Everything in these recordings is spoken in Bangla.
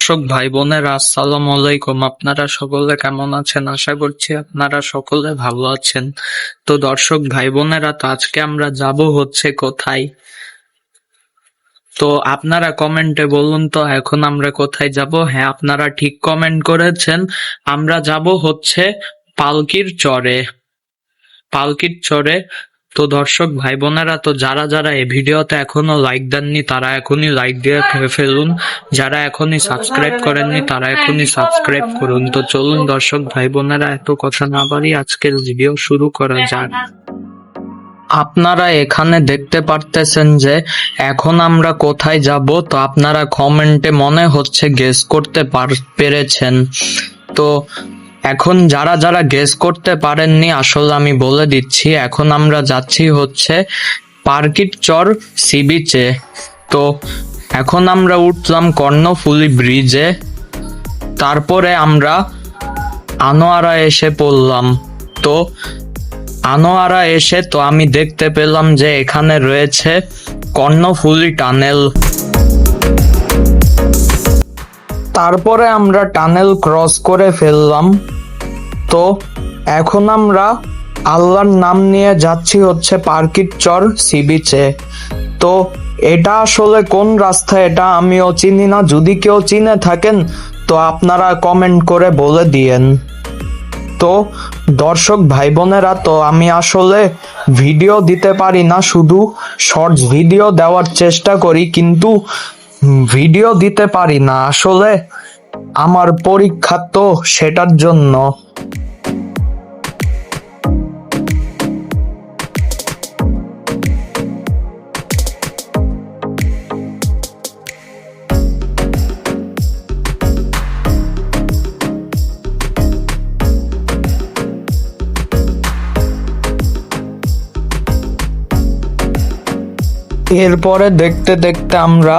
দর্শক ভাই বোনেরা আসসালামু আলাইকুম। আপনারা সকলে কেমন আছেন? আশা করছি আপনারা সকলে ভালো আছেন। তো দর্শক ভাই বোনেরা তো আজকে আমরা যাব হচ্ছে কোথায়? তো আপনারা কমেন্টে বলুন তো, এখন আমরা কোথায় যাব? হ্যাঁ আপনারা ঠিক কমেন্ট করেছেন। আমরা যাব হচ্ছে পালকির চরে। পালকির চরে তো দর্শক ভাই বোনেরা তো যারা যারা এই ভিডিওতে এখনও লাইক দেননি, তারা এখনই লাইক দিয়ে ফেলুন। যারা এখনই সাবস্ক্রাইব করেননি, তারা এখনই সাবস্ক্রাইব করুন। তো চলুন দর্শক ভাই বোনেরা এত কথা না বাড়ি আজকের ভিডিও শুরু করা যাক। আপনারা এখানে দেখতে পারতেছেন যে, এখন আমরা কোথায় যাব, তো আপনারা কমেন্টে মনে হচ্ছে গেস করতে পার- পেরেছেন। তো এখন যারা যারা গেস করতে পারেননি, আসলে আমি বলে দিচ্ছি, এখন আমরা যাচ্ছি হচ্ছে পার্কিট চর সি বিচে তো এখন আমরা উঠলাম কর্ণফুলি ব্রিজে। তারপরে আমরা আনোয়ারা এসে পড়লাম। তো আনোয়ারা এসে তো আমি দেখতে পেলাম যে এখানে রয়েছে কর্ণফুলি টানেল। তারপরে আমরা টানেল ক্রস করে ফেললাম। তো, এখন আমরা আল্লাহর নাম নিয়ে যাচ্ছি হচ্ছে পার্কিট চর সি বিচে। তো, এটা আসলে কোন রাস্তা এটা আমিও চিনি না। যদি কেউ চিনে থাকেন, তো আপনারা কমেন্ট করে বলে দিয়েন। তো, দর্শক ভাই বোনেরা তো আমি আসলে ভিডিও দিতে পারি না, শুধু শর্টস ভিডিও দেওয়ার চেষ্টা করি। কিন্তু ভিডিও দিতে পারি না। আসলে আমার পরীক্ষা তো সেটার জন্য। এরপরে দেখতে দেখতে আমরা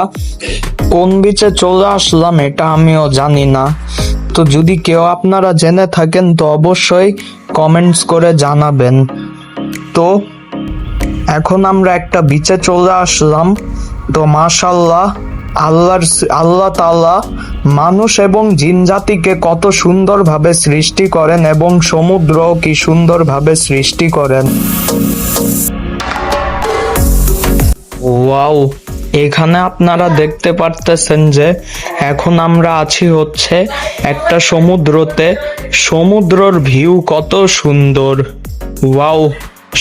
কোন বিচে চলে আসলাম এটা আমিও জানি না। তো যদি কেউ আপনারা জেনে থাকেন, তো অবশ্যই কমেন্টস করে জানাবেন। তো এখন আমরা একটা বিচে চলে আসলাম। তো মাশাল্লাহ আল্লাহর আল্লাহ তাআলা মানুষ এবং জিন জাতিকে কত সুন্দরভাবে সৃষ্টি করেন এবং সমুদ্র কি সুন্দরভাবে সৃষ্টি করেন। ওয়াও, এখানে আপনারা দেখতে পারতেছেন যে এখন আমরা আছি হচ্ছে একটা সমুদ্রতে। সমুদ্রর ভিউ কত সুন্দর। ওয়াও,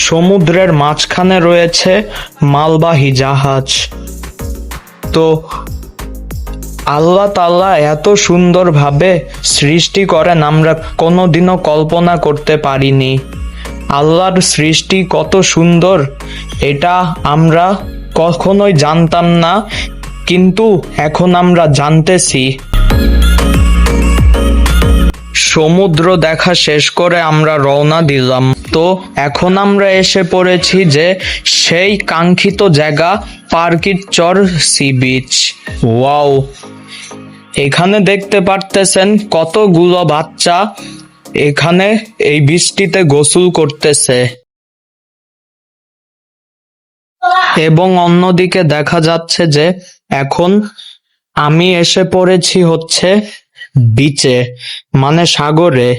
সমুদ্রের মাঝখানে রয়েছে মালবাহী জাহাজ। তো আল্লাহ তাল্লাহ এত সুন্দরভাবে সৃষ্টি করেন, আমরা কোনোদিনও কল্পনা করতে পারিনি। আল্লাহর সৃষ্টি কত সুন্দর, এটা আমরা কখনোই জানতাম না, কিন্তু এখন আমরা জানতেছি। সমুদ্র দেখা শেষ করে আমরা রওনা দিলাম। তো এখন আমরা এসে পড়েছি যে সেই কাঙ্ক্ষিত জায়গা পার্কিট চর সি বিচ। ওয়াও! এখানে দেখতে পারতেছেন কতগুলো বাচ্চা এখানে এই বৃষ্টিতে গোসল করতেছে। এবং অন্যদিকে দেখা যাচ্ছে যে এখন আমি এসে পড়েছি হচ্ছে বিচে মানে সাগরে।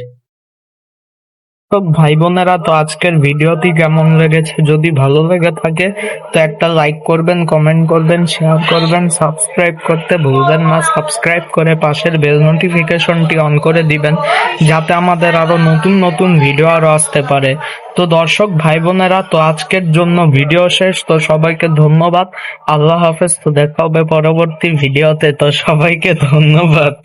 তো ভাই বোনেরা তো আজকের ভিডিওটি কেমন লেগেছে? যদি ভালো লেগে থাকে, তো একটা লাইক করবেন, কমেন্ট করবেন শেয়ার করবেন সাবস্ক্রাইব করতে ভুলবেন না। সাবস্ক্রাইব করে পাশের বেল নোটিফিকেশনটি অন করে দিবেন, যাতে আমাদের আরও নতুন নতুন ভিডিও আরও আসতে পারে। তো দর্শক ভাই বোনেরা তো আজকের জন্য ভিডিও শেষ। তো সবাইকে ধন্যবাদ। আল্লাহ হাফেজ। তো দেখা হবে পরবর্তী ভিডিওতে তো সবাইকে ধন্যবাদ।